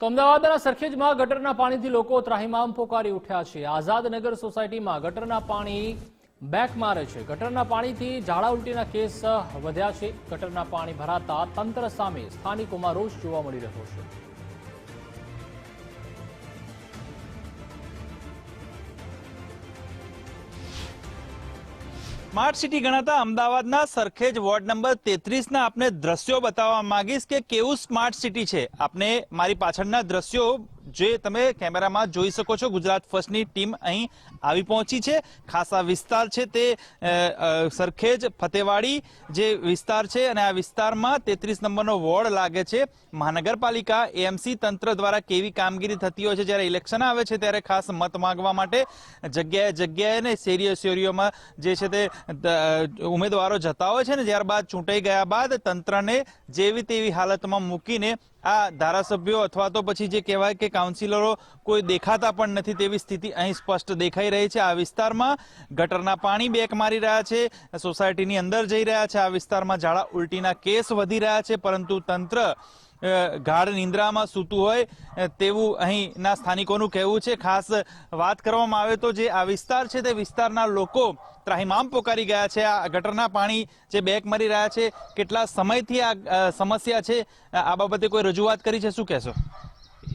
તો અમદાવાદના સરખેજમાં ગટરના પાણીથી લોકો ત્રાહિમામ પોકારી ઉઠ્યા છે. આઝાદનગર સોસાયટીમાં ગટરના પાણી બેક મારે છે. ગટરના પાણીથી ઝાડા ઉલટીના કેસ વધ્યા છે. ગટરના પાણી ભરાતા તંત્ર સામે સ્થાનિકોમાં રોષ જોવા મળી રહ્યો છે. સ્માર્ટ સિટી ગણાતા અમદાવાદના સરખેજ વોર્ડ નંબર તેત્રીસના આપને દ્રશ્યો બતાવવા માંગીશ કે કેવું સ્માર્ટ સિટી છે. આપને મારી પાછળના દ્રશ્યો જે તમે કેમેરામાં જોઈ શકો છો, ગુજરાત ફર્સ્ટની ટીમ અહીં આવી પહોંચી છે. ખાસા વિસ્તાર છે તે સરખેજ ફતેવાડી જે વિસ્તાર છે અને આ વિસ્તારમાં તેત્રીસ નંબરનો વોર્ડ લાગે છે. મહાનગરપાલિકા, એએમસી તંત્ર દ્વારા કેવી કામગીરી થતી હોય છે, જ્યારે ઇલેક્શન આવે છે, ત્યારે ખાસ મત માંગવા માટે જગ્યાએ જગ્યાએ ને શેરીઓ શેરીઓમાં જે છે તે ઉમેદવારો જતા હોય છે ને, ત્યારબાદ ચૂંટાઈ ગયા બાદ તંત્રને જેવી તેવી હાલતમાં મૂકીને આ ધારાસભ્યો અથવા તો પછી જે કહેવાય કે કાઉન્સિલરો કોઈ દેખાતા પણ નથી તેવી સ્થિતિ અહીં સ્પષ્ટ દેખાઈ રહી છે. આ વિસ્તારમાં ગટરના પાણી બેક મારી રહ્યા છે. સોસાયટીની અંદર જઈ રહ્યા છે. આ વિસ્તારમાં ઝાડા ઉલટીના કેસ વધી રહ્યા છે. પરંતુ તંત્ર ગાઢ નિંદ્રામાં સૂતું હોય તેવું અહીંના સ્થાનિકોનું કહેવું છે. ખાસ વાત કરવામાં આવે તો જે આ વિસ્તાર છે તે વિસ્તારના લોકો ત્રાહિમામ પોકારી ગયા છે. આ ગટરના પાણી જે બેક મરી રહ્યા છે, કેટલા સમયથી આ સમસ્યા છે? આ બાબતે કોઈ રજૂઆત કરી છે? શું કહેશો?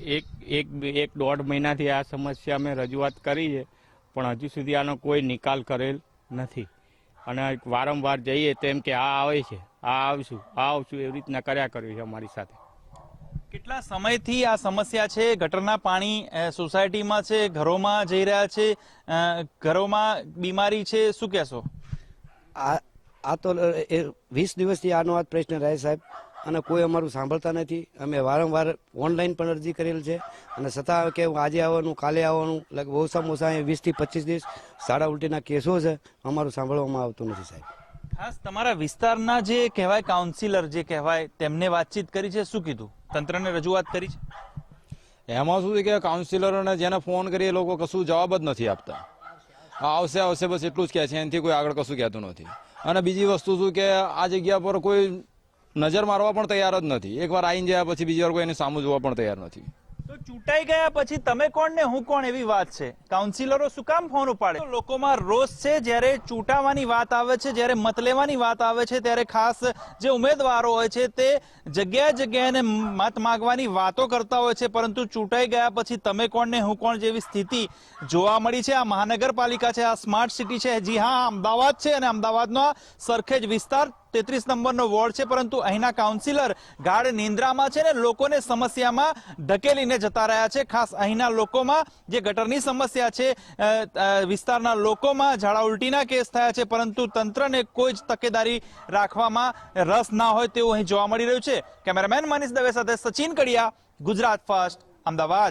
એક એક એક દોઢ મહિનાથી આ સમસ્યા અમે રજૂઆત કરી છે, પણ હજુ સુધી આનો કોઈ નિકાલ કરેલ નથી. અને વારંવાર જઈએ તેમ કે આ આવે છે, આ આવશું આ આવશું, એવી રીતના કર્યા કર્યું છે અમારી સાથે. કેટલા સમયથી આ સમસ્યા છે? ગટરના પાણી સોસાયટીમાં છે ઘરોમાં જઈ રહ્યા છે ઘરોમાં બીમારી છે શું કહેશો? આ આ તો વીસ દિવસથી આનો આ પ્રશ્ન રહે સાહેબ. અને કોઈ અમારું સાંભળતા નથી. અમે વારંવાર ઓનલાઈન પણ અરજી કરેલ છે. અને છતાં કે આજે આવવાનું કાલે આવવાનું લગભગ ઓછા ઓછા વીસ વીસથી પચીસ દિવસ શાળા ઉલટીના કેસો છે. અમારું સાંભળવામાં આવતું નથી સાહેબ. ખાસ તમારા વિસ્તારના જે કહેવાય કાઉન્સિલર જે કહેવાય તેમને વાતચીત કરી છે શું કીધું? તંત્રને રજૂઆત કરી છે? એમાં શું છે કે કાઉન્સિલરોને જેને ફોન કરીએ એ લોકો કશું જવાબ જ નથી આપતા. આવશે આવશે, બસ એટલું જ કહે છે. એનાથી કોઈ આગળ કશું કહેતું નથી. અને બીજી વસ્તુ શું કે આ જગ્યા પર કોઈ નજર મારવા પણ તૈયાર જ નથી. એકવાર આવીને જાય પછી બીજી વાર કોઈ એની સામું જોવા પણ તૈયાર નથી. ચૂંટાઈ ગયા પછી તમે કોણ ને હું કોણ એવી વાત છે? કાઉન્સિલરો શું કામ ફોન ઉપાડે? લોકોમાં રોષ છે જ્યારે ચૂંટાવાની વાત આવે છે, જ્યારે મત લેવાની વાત આવે છે, ત્યારે ખાસ જે ઉમેદવારો હોય છે તે જગ્યાએ જગ્યાએ મત માગવાની વાતો કરતા હોય છે, પરંતુ ચૂંટાઈ ગયા પછી તમે કોણ ને હું કોણ જેવી સ્થિતિ જોવા મળી છે? આ મહાનગરપાલિકા છે, આ સ્માર્ટ સિટી છે. જી હા, અમદાવાદ છે અને અમદાવાદનો સરખેજ વિસ્તાર તેત્રીસ નંબરનો વોર્ડ છે, પરંતુ અહીંના કાઉન્સિલર ગાઢ નિંદ્રામાં છે ને લોકોને સમસ્યામાં ધકેલીને જતા રહ્યા છે. ખાસ અહીંના લોકોમાં જે ગટરની સમસ્યા છે વિસ્તારના લોકોમાં ઝાડા ઉલટીના કેસ થયા છે, પરંતુ તંત્રને કોઈ જ તકેદારી રાખવામાં રસ ના હોય તેવું અહીં જોવા મળી રહ્યું છે. કેમેરામેન મનીષ દવે સાથે સચિન કડિયા, ગુજરાત ફર્સ્ટ, અમદાવાદ.